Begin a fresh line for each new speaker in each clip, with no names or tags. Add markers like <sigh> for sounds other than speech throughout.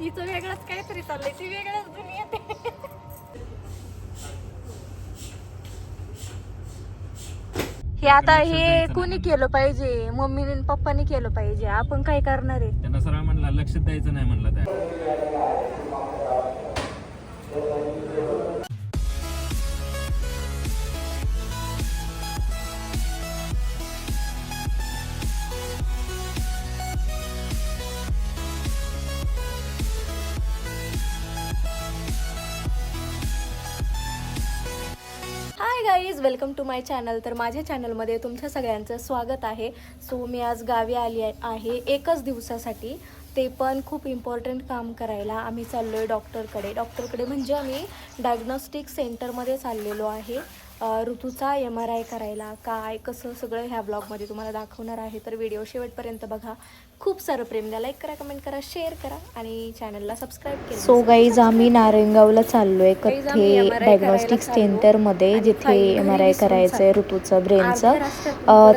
हिचं वेगळंच काहीतरी चाललंय ती वेगळंच दुनियेत आहे. हे आता हे कोणी केलं पाहिजे? मम्मीने आणि पप्पानी केलं पाहिजे. आपण काय करणार आहे?
त्यांना सरळ म्हणला लक्ष द्यायचं नाही म्हणलं त्या.
Guys welcome to my channel तर माझ्या चॅनलमध्ये तुमच्या सगळ्यांचं स्वागत आहे. सो मी आज गावी आली आहे- एकच दिवसासाठी. ते पण खूप इम्पॉर्टंट काम करायला आम्ही चाललो आहे डॉक्टरकडे डॉक्टरकडे म्हणजे आम्ही डायग्नॉस्टिक सेंटरमध्ये चाललेलो आहे. ऋतूचा एम आर आय करायला काय कसं सगळं ह्या ब्लॉगमध्ये तुम्हाला दाखवणार आहे तर व्हिडिओ शेवटपर्यंत बघा. खूप सारं प्रेम द्या. लाईक करा कमेंट करा शेअर करा आणि चॅनलला सबस्क्राईब केलं.
सो गाईज आम्ही नारायणगावला चाललोय
Guys, आम्ही
कथे डायग्नॉस्टिक
चाललो.
सेंटरमध्ये जिथे एम आर आय करायचं आहे ऋतूचं ब्रेनचं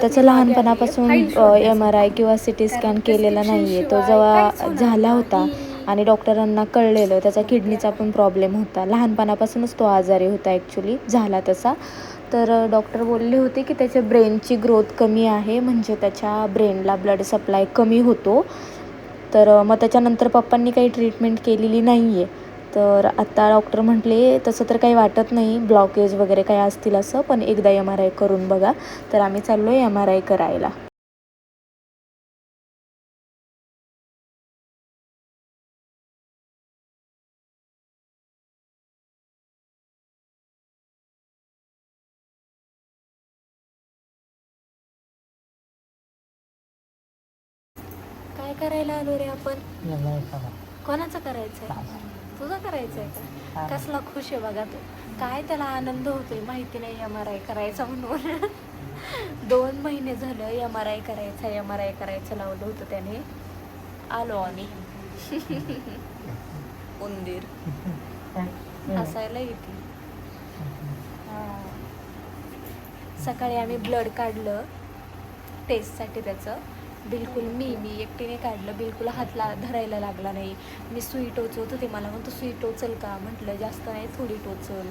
त्याचं लहानपणापासून
आहे.
एम आर आय किंवा सी टी स्कॅन केलेला नाही आहे तो जेव्हा झाला होता आणि डॉक्टरांना कळलेलं त्याचा किडनीचा पण प्रॉब्लेम होता. लहानपणापासूनच तो आजारी होता ॲक्च्युली झाला तसा. तर डॉक्टर बोलले होते की त्याच्या ब्रेनची ग्रोथ कमी आहे म्हणजे त्याच्या ब्रेनला ब्लड सप्लाय कमी होतो. तर मग त्याच्यानंतर पप्पांनी काही ट्रीटमेंट केलेली नाही आहे तर आत्ता डॉक्टर म्हटले तसं तर काही वाटत नाही ब्लॉकेज वगैरे काही असतील असं पण एकदा एम आर आय करून बघा. तर आम्ही चाललो आहे एम आर आय करायला.
काय करायला आलो रे आपण? कोणाचं करायचंय? तुझं करायचंय का? कसला खुश आहे बघा तू. काय त्याला आनंद होतोय माहिती नाही एम आर आय करायचा म्हणून. <laughs> दोन महिने झालं एम आर आय करायचा एम आर आय करायचं लावलं होतं त्याने. आलो आम्ही. <laughs> उंदीर. हसायला येते. सकाळी आम्ही ब्लड काढलं टेस्टसाठी त्याचं. बिलकुल मी मी एकटीने काढलं बिलकुल हातला धरायला लागला नाही. मी सुई टोचवत होते मला म्हणतो सुई टोचल का? म्हटलं जास्त नाही थोडी टोचल.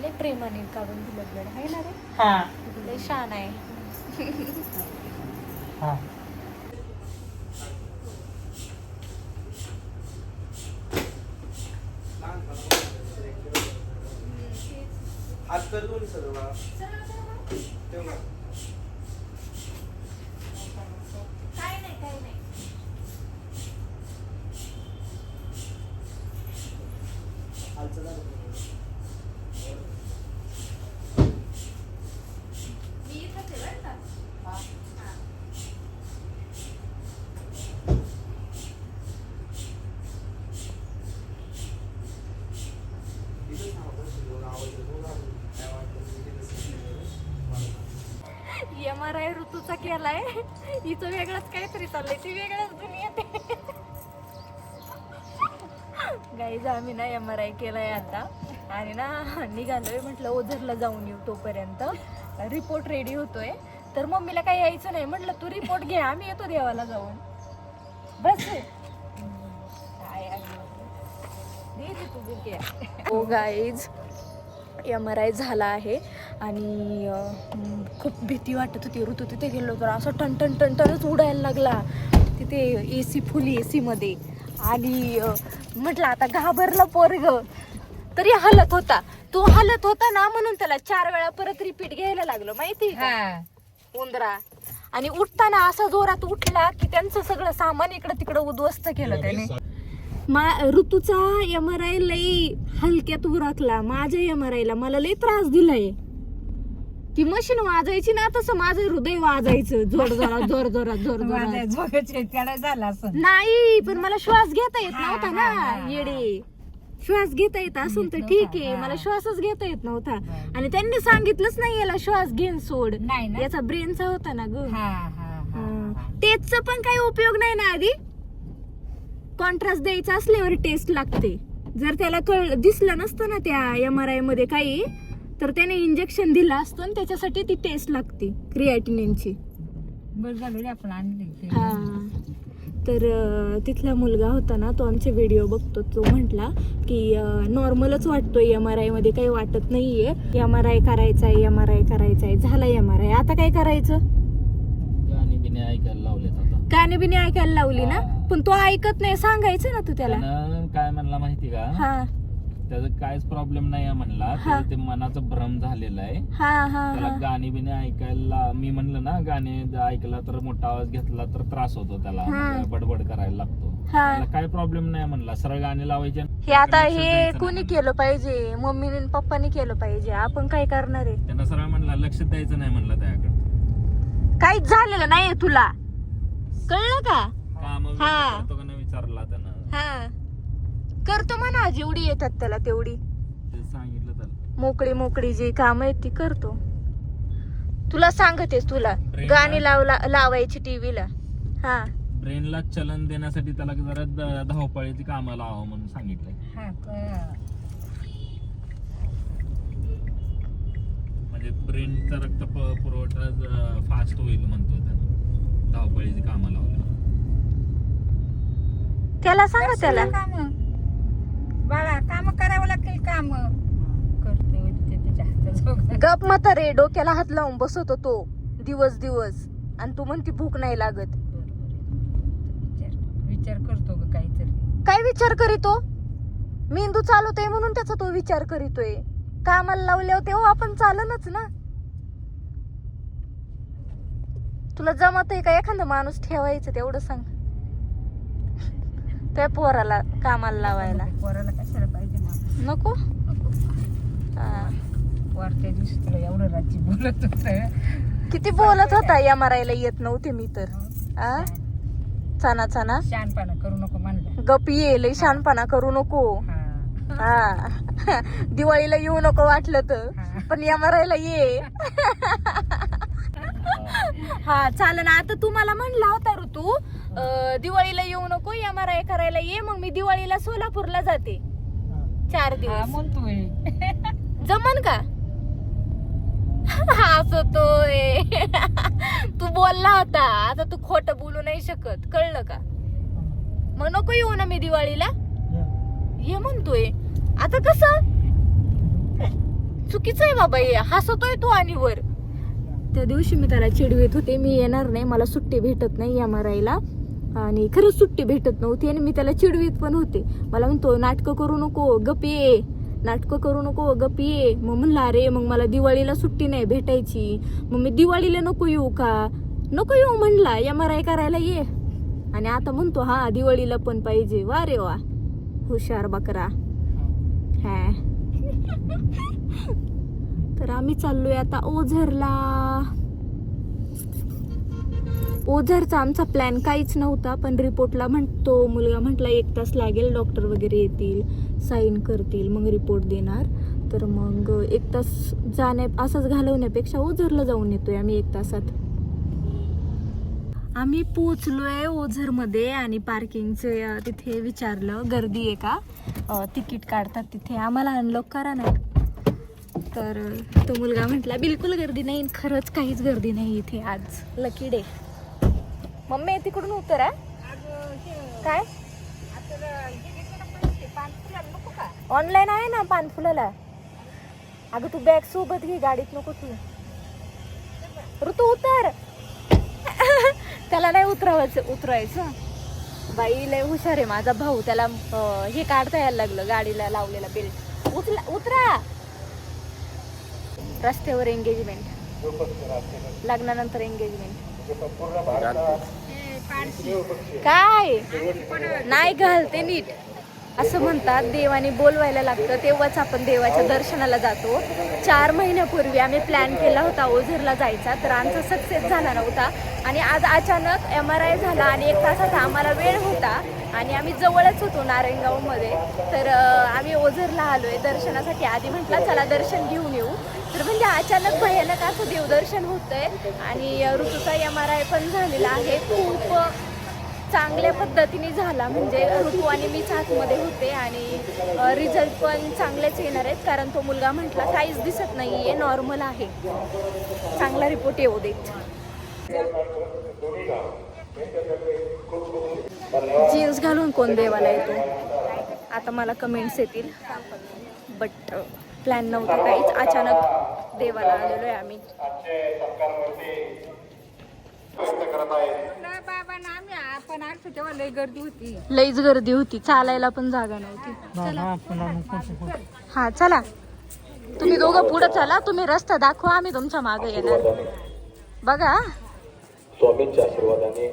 लय प्रेमाने काढून दिलं ब्लड आहे ना रे? लय शान आहे.
हात कर दोन्ही सर्व तेव्हा
काय नाही काय नाही
हालचं झालं
मी इथंच आहे बरं का हा.
तिथंच थांबा, शिकवून आवाज येतो ना. काय वाटतं ते तिथंच शिकवलं.
एम आर आय ऋतूचा केलाय हिचं वेगळंच काहीतरी चाललंय ती वेगळंच दुनियेत गाईज आम्ही ना एम आर आय केलाय आता. आणि ना निघालोय म्हटलं ओझरला जाऊन येऊ तोपर्यंत. रिपोर्ट रेडी होतोय. तर मम्मीला काही यायचं नाही. म्हटलं तू रिपोर्ट घे आम्ही येतो देवाला जाऊन. बस. काय आहे? तू बुके हो गाईज एम आर आय झाला आहे. आणि खूप भीती वाटत होती ऋतू तिथे गेलो तर असं टन टन टन टनच उडायला लागला. तिथे ए सी फुल ए सीमध्ये आणि म्हटलं आता घाबरला पोरग. तरी हलत होता. तो हलत होता ना म्हणून त्याला चार वेळा परत रिपीट घ्यायला लागलो. माहिती उंदरा. आणि उठताना असा जोरात उठला की त्यांचं सगळं सामान इकडं तिकडं उद्ध्वस्त केलं त्याने. मा ऋतूचा एम आर आय लई हलक्यात उरकला. माझ्या एम आर आयला मला लई त्रास दिलाय. ती मशीन वाजायची ना तसं माझं हृदय वाजायचं. जोर जोरात जोर जोरात जोर <laughs> जोरात.
झाला असं
नाही पण मला श्वास घेता येत नव्हता ना येडे. श्वास घेता येत असून तर ठीक आहे. मला श्वासच घेता येत नव्हता. आणि त्यांनी सांगितलंच नाही याला श्वास घेऊन सोड.
नाही?
याचा ब्रेनचा होता ना ग. टेस्टचा पण काही उपयोग नाही ना आधी? कॉन्ट्रास्ट द्यायचा असल्यावर टेस्ट लागते. जर त्याला कळ दिसलं नसतं ना त्या एम आर आयमध्ये काही तर त्याने इंजेक्शन दिलं असतं आणि त्याच्यासाठी ती टेस्ट लागते क्रिएटिनिनची
बरं झालं रे आपण आणले
हा. तर अं, तिथला मुलगा होता ना तो आमचे व्हिडिओ बघतो. तो म्हटला की नॉर्मलच वाटतोय एम आर आयमध्ये काही वाटत नाहीये. एम आर आय करायचा आहे एम आर आय करायचा आहे झाला एम आर आय आता काय करायचं?
गाणी ऐकायला लावलेत आता.
गाणी बिणी ऐकायला लावली ना? पण तो ऐकत नाही सांगायचं ना तू त्याला.
त्यानं काय म्हणला माहिती का?
हा.
त्याचं काहीच प्रॉब्लेम नाही आहे म्हणला
हा.
त्याचं ते मनाचं भ्रम झालेला आहे.
हा हा
त्याला
हा.
गाणी बिणी ऐकायला मी म्हणलं ना गाणे जर ऐकला तर मोठा आवाज घेतला तर त्रास होतो त्याला
हा.
म्हणजे बडबड करायला लागतो.
हा.
त्याला काय प्रॉब्लेम नाही म्हणला सरळ गाणे लावायचे.
हे आता हे
द्यायचं
कुणी
नाही.
केलं पाहिजे? मम्मीने आणि पप्पाने केलं पाहिजे. आपण काय करणार आहे?
त्यांना सरळ म्हणला लक्ष द्यायचं नाही म्हणलं त्याकडे.
काहीच झालेलं नाही तुला. कळलं का? हा.
करतो का नाही विचारला त्यानं?
हा. करतो म्हणा जेवढी येतात त्याला तेवढी.
ते सांगितलं त्याला.
मोकळी मोकळी जी काम आहेत ती करतो. तुला सांगतेस तुला गाणी
ला-
लावला लावायची टीव्हीला. हा.
ब्रेनला चलन देण्यासाठी त्याला जरा द- धावपळीची कामं लावावं म्हणून सांगितलंय. म्हणजे ब्रेनचा रक्त प- पुरवठा फास्ट होईल म्हणतो त्यानं. धावपळीची कामं लावल्यावर.
त्याला सांगा त्याला.
काम. बाळा काम करावं लागतील काम.
गप म्हातारे डोक्याला हात लावून बसवतो तो दिवस दिवस. आणि तू म्हणती भूक नाही लागत.
विचार विचार करतो ग काहीतरी.
काय विचार करीतो? मेंदू चालवतोय म्हणून त्याचा तो विचार करीतोय. कामाला लावल्यावर तेव्हा आपण चालनच ना. तुला जमत आहे का एखादा माणूस ठेवायचं तेवढं सांग. त्या पोराला कामाला लावायला?
पोराला कशाला पाहिजे मग?
नको? हा.
दिवशी तुला एवढं राज्य बोलत होत.
किती बोलत होता? या मारायला येत नव्हते मी तर. आ? चाना चाना.
शहाणपणा करू नको म्हणलं.
गप ये लय शानपणा करू नको.
हा.
दिवाळीला येऊ नको वाटलं तर. पण या मारायला ये. हा. चाल ना आता तू मला म्हणला होता ऋतू अं, दिवाळीला येऊ नको या माराय करायला ये मग मी दिवाळीला सोलापूरला जाते. चार
हा
दिवस.
म्हणतोय <laughs>
जमन का? <laughs> हसतोय. <laughs> तू बोलला होता. आता तू खोट बोलू नाही शकत. कळलं का? मग नको येऊ ना मी दिवाळीला. ये म्हणतोय आता कस? चुकीचं आहे बाबा हे. हसतोय तू आणि वर. त्या दिवशी मी त्याला चिडवीत होते. मी येणार नाही. मला सुट्टी भेटत नाही या मारायला आणि खरंच सुट्टी भेटत नव्हती आणि मी त्याला चिडवीत पण होते. मला म्हणतो नाटकं करू नको गप ये. नाटकं करू नको गप ये. मग म्हणला अरे मग मला दिवाळीला सुट्टी नाही भेटायची. मग मी दिवाळीला नको येऊ का? नको येऊ म्हणला या मराय करायला ये. आणि आता म्हणतो हा दिवाळीला पण पाहिजे. वा रे वा. हुशार बकरा. हा. तर आम्ही चाललोय आता ओझरला. ओझरचा आमचा प्लॅन काहीच नव्हता पण रिपोर्टला म्हणतो मुलगा म्हटला एक तास लागेल डॉक्टर वगैरे येतील साईन करतील मग रिपोर्ट देणार. तर मग एक तास जाण्या असंच घालवण्यापेक्षा ओझरला जाऊन येतोय आम्ही एक तासात. आम्ही पोचलोय ओझरमध्ये आणि पार्किंगचे तिथे विचारलं गर्दी आहे का? तिकीट काढतात तिथे आम्हाला अनलॉक करा ना. तर तो मुलगा म्हटला बिलकुल गर्दी नाही खरंच काहीच गर्दी नाही इथे आज. लकी डे मम्मी तिकडून उतरा काय? ऑनलाईन आहे ना पानफुलाला. अगं तू बॅग सोबत घे गाडीत नको तू. ऋतू उतर. त्याला नाही उतरावायचं उतरायचं बाई लय हुशार आहे माझा भाऊ. त्याला हे काढता यायला लागलं गाडीला लावलेला बेल्ट उचला उतरा. रस्त्यावर एंगेजमेंट लग्नानंतर एंगेजमेंट काय? नाही घालते नीट. असं म्हणतात देवाने बोलवायला लागतं. तेव्हाच आपण देवाच्या दर्शनाला जातो. चार महिन्यापूर्वी आम्ही प्लॅन केला होता ओझरला जायचा. तर आमचा सक्सेस झाला नव्हता. आणि आज अचानक एम आर आय झाला आणि एक तासाचा आम्हाला वेळ होता. आणि आम्ही जवळच होतो नारायणगावमध्ये. तर आम्ही ओझरला आलो आहे दर्शनासाठी आधी म्हटलं चला दर्शन घेऊन येऊ. तर म्हणजे अचानक भयानक असं देवदर्शन होतंय आणि ऋतूचा एम आर आय पण झालेला आहे. खूप चांगल्या पद्धतीने झाला. म्हणजे ऋतू आणि मीच आतमध्ये होते आणि रिझल्ट पण चांगलेच येणार आहेत. कारण तो मुलगा म्हटला काहीच दिसत नाही आहे नॉर्मल आहे. चांगला रिपोर्ट येऊ देत. जीन्स घालून कोण देवाला येतो आता मला कमेंट्स येतील. बट प्लॅन नव्हता काहीच. अचानक देवाला आलेलो आहे आम्ही
म्हटलं बाबा ना आम्ही आपण आलतो तेव्हा लय गर्दी होती.
लईच गर्दी होती. चालायला पण जागा नव्हती. हा चला. तुम्ही दोघं पुढे चला. तुम्ही रस्ता दाखवा. आम्ही तुमच्या मागे येणार. बघा.
स्वामींच्या आशीर्वादाने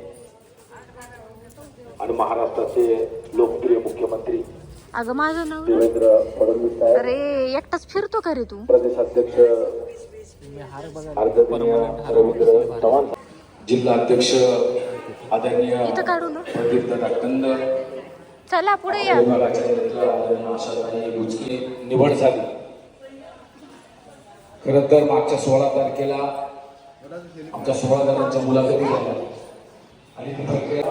आणि महाराष्ट्राचे लोकप्रिय मुख्यमंत्री
अगं माझं नाव अरे एकटाच फिरतो का रे तू?
जिल्हा अध्यक्ष आदरणीय
इथं काढू ना. चला पुढे या.
निवड झाली. खरं तर मागच्या सोळा तारखेला आमच्या सोळा जणांच्या मुलाखती झाल्या. आणि ती प्रक्रिया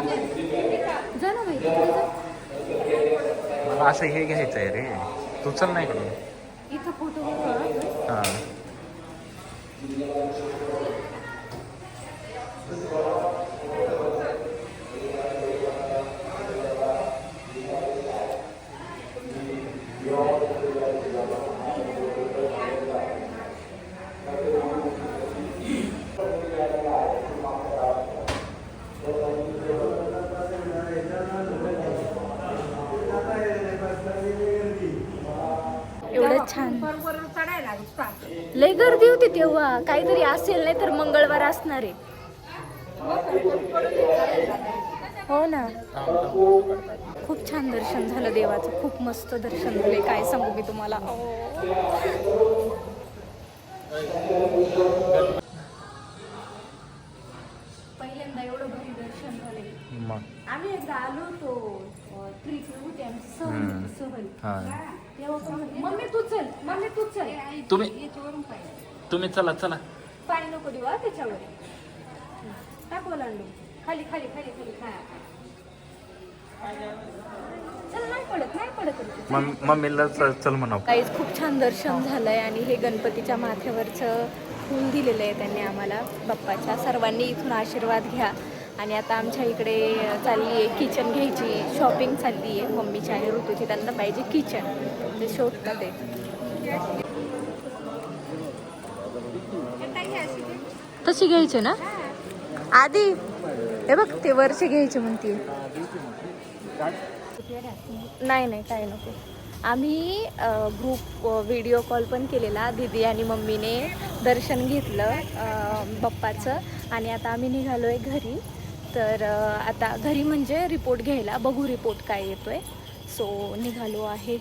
जा ना बाई तिकडे जा.
मला असं हे घ्यायचं आहे रे. तू चल नाही
इथं फोटो घेतो
हां.
छान. लय गर्दी होती तेव्हा. काहीतरी असेल नाही तर मंगळवार असणार आहे. हो ना. खूप छान दर्शन झालं देवाचं. खूप मस्त दर्शन झाले काय सांगू मी तुम्हाला? आम्ही एकदा आलो होतो ट्रिप होती आमची सहल
हां.
तेव्हा पण मम्मी तू चल मम्मी तू चल.
तुम्ही तुम्ही चला चला.
पाणी नको देऊ हा त्याच्यावर. टाक ओलांडू खाली खाली खाली खाली खा चल नाही पडत नाही पडत रे.
मम मम्मीला चल चल म्हणा
काहीच खूप छान दर्शन झालंय आणि हे गणपतीच्या माथ्यावरचं फूल दिलेलं आहे त्यांनी आम्हाला. बाप्पाच्या सर्वांनी इथून आशीर्वाद घ्या. आणि आता आमच्या इकडे चालली आहे किचन घ्यायची. शॉपिंग चालली आहे. मम्मीची आणि ऋतूची त्यांना पाहिजे किचन ते शोधतात ते. तशी घ्यायची ना? आधी. हे बघ ते वरचे घ्यायचे म्हणते नाही नाही काय नको. आम्ही ग्रुप व्हिडिओ कॉल पण केलेला. दीदी आणि मम्मीने दर्शन घेतलं अ, बाप्पाचं. आणि आता आम्ही निघालो आहे घरी. तर आता घरी म्हणजे रिपोर्ट घ्यायला बघू रिपोर्ट काय येतोय. सो निघालो आहे.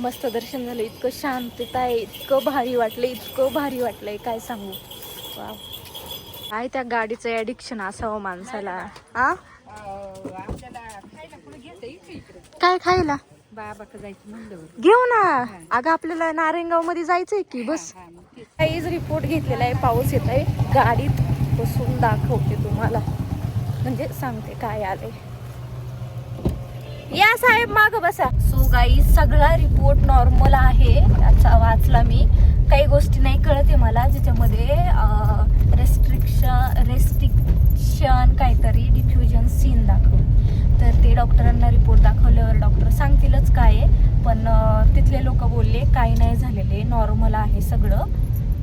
मस्त दर्शन झालं. इतकं शांतता आहे इतकं भारी वाटलं इतकं भारी वाटलंय. काय सांगू? वाव. काय त्या गाडीचं ॲडिक्शन असावं माणसाला? आ? काय खायला? घेऊ ना. अगं आपल्याला नारायणगावमध्ये जायचंय की बस. काहीच रिपोर्ट घेतलेला आहे पाऊस येत आहे गाडीत बसून दाखवते तुम्हाला. म्हणजे सांगते काय आले या साहेब माग बसा. सो गाई सगळा रिपोर्ट नॉर्मल आहे. याचा वाचला मी. काही गोष्टी नाही कळते मला. ज्याच्यामध्ये रेस्ट्रिक्शन रेस्ट्रिक्शन काहीतरी डिफ्युजन सीन दाखव. तर ते डॉक्टरांना रिपोर्ट दाखवल्यावर डॉक्टर सांगतीलच काय पण तिथले लोक बोलले काही नाही झालेले. नॉर्मल आहे सगळं.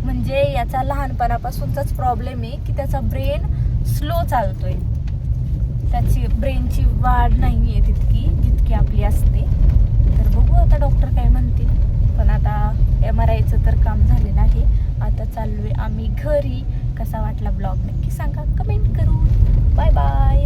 म्हणजे याचा लहानपणापासूनचाच प्रॉब्लेम आहे की त्याचा ब्रेन स्लो चालतोय. त्याची ब्रेनची वाढ नाही आहे तितकी जितकी आपली असते. तर बघू आता डॉक्टर काय म्हणतील. पण आता एम आर आयचं तर काम झालेलं आहे. आता चाललोय आम्ही घरी. कसा वाटला ब्लॉग नक्की सांगा. कमेंट करून. Bye bye